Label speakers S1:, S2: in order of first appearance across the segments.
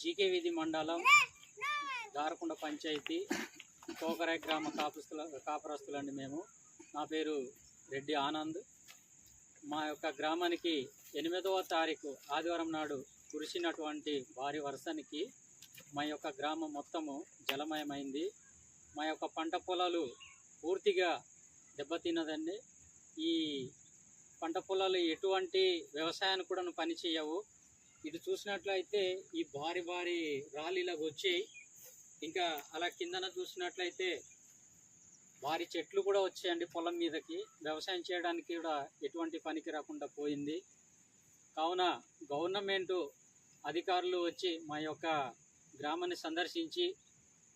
S1: GK వీధి మండలం దారకొండ పంచాయతీ కోకరాయ గ్రామ కాపుస్తుల కాపురస్తులండి మేము. నా పేరు రెడ్డి ఆనంద్. మా యొక్క గ్రామానికి ఎనిమిదవ తారీఖు ఆదివారం నాడు కురిసినటువంటి భారీ వర్షానికి మా యొక్క గ్రామం మొత్తము జలమయమైంది. మా యొక్క పంట పొలాలు పూర్తిగా దెబ్బతిన్నదండి. ఈ పంట పొలాలు ఎటువంటి వ్యవసాయాన్ని కూడా పని చేయవు. ఇటు చూసినట్లయితే ఈ భారీ భారీ రాళ్ళు ఇలాగ వచ్చాయి. ఇంకా అలా కిందన చూసినట్లయితే భారీ చెట్లు కూడా వచ్చాయండి పొలం మీదకి. వ్యవసాయం చేయడానికి కూడా ఎటువంటి పనికి రాకుండా పోయింది. కావున గవర్నమెంట్ అధికారులు వచ్చి మా యొక్క గ్రామాన్ని సందర్శించి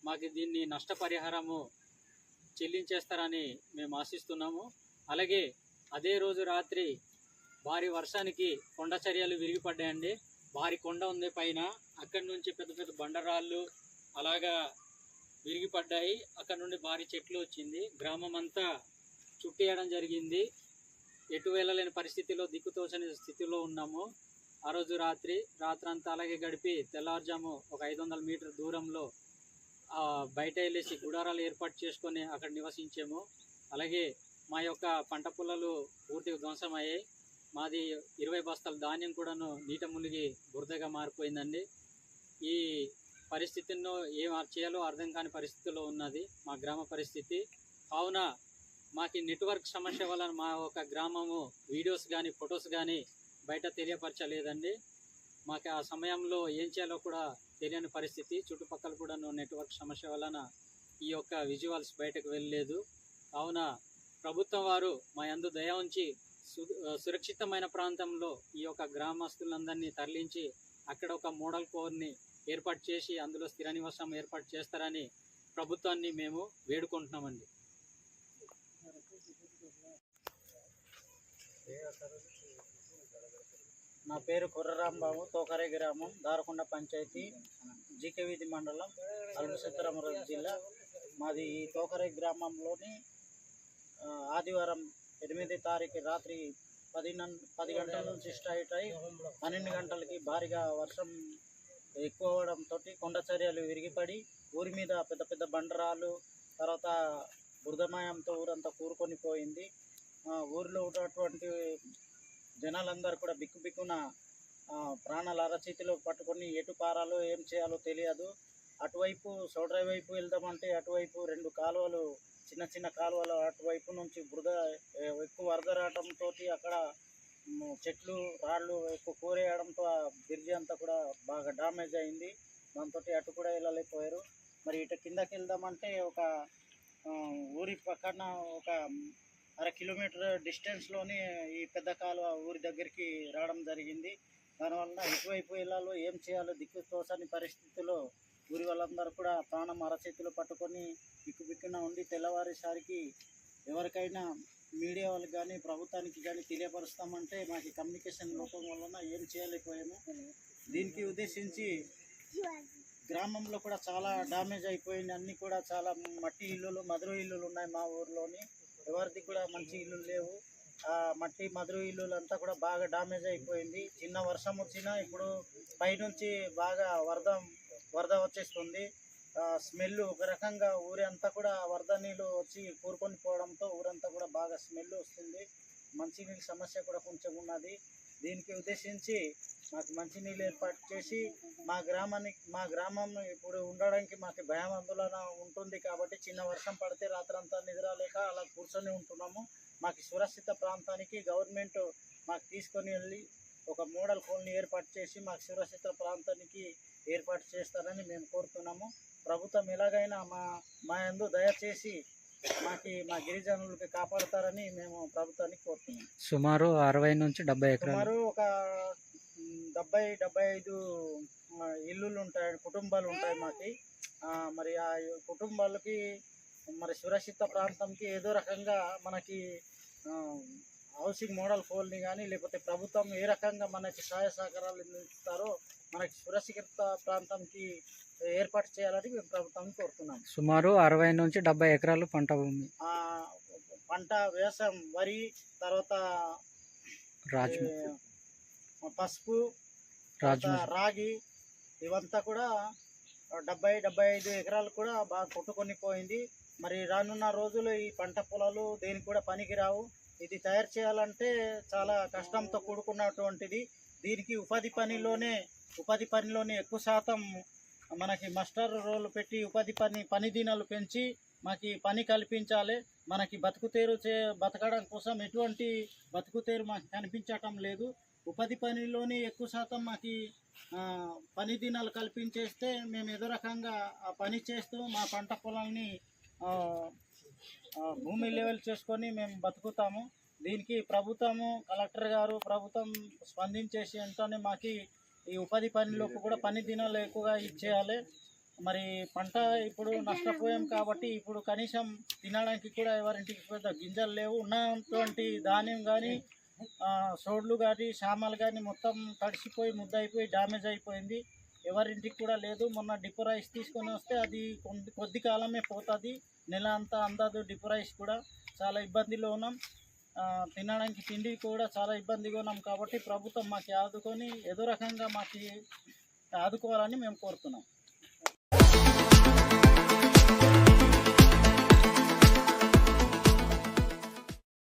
S1: మాకు దీన్ని నష్టపరిహారము చెల్లించేస్తారని మేము ఆశిస్తున్నాము. అలాగే అదే రోజు రాత్రి భారీ వర్షానికి కొండ చర్యలు విరిగిపడ్డాయండి. భారీ కొండ ఉంది పైన. అక్కడి నుంచి పెద్ద పెద్ద బండరాళ్ళు అలాగా విరిగిపడ్డాయి. అక్కడ నుండి భారీ చెట్లు వచ్చింది. గ్రామం అంతా చుట్టేయడం జరిగింది. ఎటు వెళ్ళలేని పరిస్థితిలో దిక్కుతోచని స్థితిలో ఉన్నాము. ఆ రోజు రాత్రి రాత్రంతా అలాగే గడిపి తెల్లవారుజాము ఒక ఐదు వందల మీటర్ దూరంలో బయట వెళ్ళేసి గుడారాలు ఏర్పాటు చేసుకొని అక్కడ నివసించాము. అలాగే మా యొక్క పంట పొలాలు పూర్తిగా ధ్వంసమయ్యాయి మాది ఇరవై బస్తాల ధాన్యం కూడాను నీట మునిగి బురదగా మారిపోయిందండి. ఈ పరిస్థితిలో ఏం చేయాలో అర్థం కాని పరిస్థితిలో ఉన్నది మా గ్రామ పరిస్థితి. కావున మాకు నెట్వర్క్ సమస్య వలన మా యొక్క గ్రామము వీడియోస్ కానీ ఫొటోస్ కానీ బయట తెలియపరచలేదండి. మాకు ఆ సమయంలో ఏం చేయాలో కూడా తెలియని పరిస్థితి. చుట్టుపక్కల కూడా నెట్వర్క్ సమస్య వలన ఈ యొక్క విజువల్స్ బయటకు వెళ్ళలేదు. కావున ప్రభుత్వం వారు మా యందు దయ ఉంచి సు- సురక్షితమైన ప్రాంతంలో ఈ యొక్క గ్రామస్తులందరినీ తరలించి అక్కడ ఒక మోడల్ కోర్ని ఏర్పాటు చేసి అందులో స్థిర నివాసం ఏర్పాటు చేస్తారని ప్రభుత్వాన్ని మేము వేడుకుంటున్నామండి.
S2: నా పేరు కుర్రరాంబాబు తోకరే గ్రామం దారకొండ పంచాయతీ జీకే వీధి మండలం అల్పసీతారామరాజు జిల్లా. మాది ఈ తోకరే గ్రామంలోని ఆదివారం ఎనిమిది తారీఖు రాత్రి పది నన్- పది గంటల నుంచి స్టార్ట్ అయి పన్నెండు గంటలకి భారీగా వర్షం ఎక్కువ అవడంతో కొండ చర్యలు విరిగిపడి ఊరి మీద పెద్ద పెద్ద బండరాలు తర్వాత బురదమయంతో ఊరంతా కూరుకొని పోయింది. ఊరిలో ఉన్నటువంటి జనాలందరూ కూడా బిక్కు బిక్కున ప్రాణాల అరచేతిలో పట్టుకొని ఎటు పారాలో ఏం చేయాలో తెలియదు. అటువైపు సోడ్రై వైపు వెళ్దామంటే అటువైపు రెండు కాలువలు చిన్న చిన్న కాలువలు అటువైపు నుంచి బురద ఎక్కువ వరద రావడంతో అక్కడ చెట్లు రాళ్ళు ఎక్కువ కూరేయడంతో ఆ బ్రిడ్జి అంతా కూడా బాగా డ్యామేజ్ అయింది. దాంతో అటు కూడా వెళ్ళలేకపోయారు. మరి ఇటు కిందకి వెళ్దామంటే ఒక ఊరి పక్కన ఒక అర కిలోమీటర్ డిస్టెన్స్లోనే ఈ పెద్ద కాలువ ఊరి దగ్గరికి రావడం జరిగింది. దానివల్ల ఎటువైపు వెళ్ళాలో ఏం చేయాలో దిక్కు తోసని పరిస్థితిలో ఊరి వాళ్ళందరూ కూడా ప్రాణం అరచేతిలో పట్టుకొని బిక్కుబిక్కున ఉండి తెల్లవారేసరికి ఎవరికైనా మీడియా వాళ్ళకి కానీ ప్రభుత్వానికి కానీ తెలియపరుస్తామంటే మాకు కమ్యూనికేషన్ లోపం వలన ఏం చేయలేకపోయాము. దీనికి ఉద్దేశించి గ్రామంలో కూడా చాలా డ్యామేజ్ అయిపోయింది. అన్నీ కూడా చాలా మట్టి ఇల్లులు మధుర ఇల్లులు ఉన్నాయి మా ఊర్లోని. ఎవరిది కూడా మంచి ఇల్లు లేవు. ఆ మట్టి మధుర ఇల్లులు అంతా కూడా బాగా డ్యామేజ్ అయిపోయింది. చిన్న వర్షం వచ్చినా ఇప్పుడు పైనుంచి బాగా వరద వరద వచ్చేస్తుంది. స్మెల్ ఒక రకంగా ఊరి అంతా కూడా వరద నీళ్ళు వచ్చి కూరుకొని పోవడంతో ఊరంతా కూడా బాగా స్మెల్ వస్తుంది. మంచినీళ్ళ సమస్య కూడా కొంచెం ఉన్నది. దీనికి ఉద్దేశించి మాకు మంచినీళ్ళు ఏర్పాటు చేసి మా గ్రామానికి మా గ్రామం ఇప్పుడు ఉండడానికి మాకు భయం ఆందోళన ఉంటుంది కాబట్టి చిన్న వర్షం పడితే రాత్రంతా నిద్రలేక అలా కూర్చొని ఉంటున్నాము. మాకు సురక్షిత ప్రాంతానికి గవర్నమెంట్ మాకు తీసుకొని వెళ్ళి ఒక మోడల్ ఫోన్ని ఏర్పాటు చేసి మాకు సురక్షిత ప్రాంతానికి ఏర్పాటు చేస్తారని మేము కోరుతున్నాము. ప్రభుత్వం ఎలాగైనా మా మా యందు దయచేసి మాకి మా గిరిజనులకి కాపాడతారని మేము ప్రభుత్వాన్ని కోరుతున్నాం
S1: సుమారు అరవై నుంచి డెబ్బై
S2: సుమారు ఒక డెబ్బై డెబ్బై ఐదు ఇల్లులు ఉంటాయి కుటుంబాలు ఉంటాయి మాకి. మరి ఆ కుటుంబాలకి మరి సురక్షిత ప్రాంతంకి ఏదో రకంగా మనకి హౌసింగ్ మోడల్ ఫోల్ని కానీ లేకపోతే ప్రభుత్వం ఏ రకంగా మనకి సహాయ సహకారాలు ఇస్తారో మనకి సురక్షిత ప్రాంతంకి ఏర్పాటు చేయాలని మేము ప్రభుత్వాన్ని కోరుతున్నాం.
S1: సుమారు అరవై నుంచి డెబ్బై ఎకరాలు పంట భూమి.
S2: ఆ, పంట వ్యవసాయం వరి తర్వాత పసుపు రాగి ఇవంతా కూడా డెబ్బై డెబ్బై ఐదు ఎకరాలు కూడా బాగా కొట్టుకొని పోయింది. మరి రానున్న రోజులు ఈ పంట పొలాలు దేనికి కూడా పనికిరావు. ఇది తయారు చేయాలంటే చాలా కష్టంతో కూడుకున్నటువంటిది. దీనికి ఉపాధి పనిలోనే ఉపాధి పనిలోనే ఎక్కువ శాతం మనకి మస్టర్ రోల్ పెట్టి ఉపాధి పని పని దినాలు పెంచి మాకు పని కల్పించాలి. మనకి బతుకుతేరు చే బతకడం కోసం ఎటువంటి బతుకుతేరు మాకు కనిపించటం లేదు. ఉపాధి పనిలోనే ఎక్కువ శాతం మాకు పని దినాలు కల్పించేస్తే మేము ఏదో రకంగా ఆ పని చేస్తూ మా పంట పొలాల్ని భూమి లెవెల్ చేసుకొని మేము బతుకుతాము. దీనికి ప్రభుత్వము కలెక్టర్ గారు ప్రభుత్వం స్పందించేసి వెంటనే మాకు ఈ ఉపాధి పనిలోపు కూడా పని దినాలు ఎక్కువగా ఇచ్చేయాలి. మరి పంట ఇప్పుడు నష్టపోయాం కాబట్టి ఇప్పుడు కనీసం తినడానికి కూడా ఎవరింటికి పెద్ద గింజలు లేవు. ఉన్నటువంటి ధాన్యం కానీ సోడ్లు కానీ సామాలు కానీ మొత్తం తడిసిపోయి ముద్దయిపోయి డ్యామేజ్ అయిపోయింది. ఎవరింటికి కూడా లేదు. మొన్న డిపో రైస్ తీసుకొని వస్తే అది కొద్ది కొద్ది కాలమే పోతుంది. నెల అంతా అందదు డిపో రైస్ కూడా. చాలా ఇబ్బందిలో ఉన్నాం. తినడానికి తిండి కూడా చాలా ఇబ్బందిగా ఉన్నాం కాబట్టి ప్రభుత్వం మాకు ఆదుకొని ఏదో రకంగా మాకు ఆదుకోవాలని మేము కోరుతున్నాం.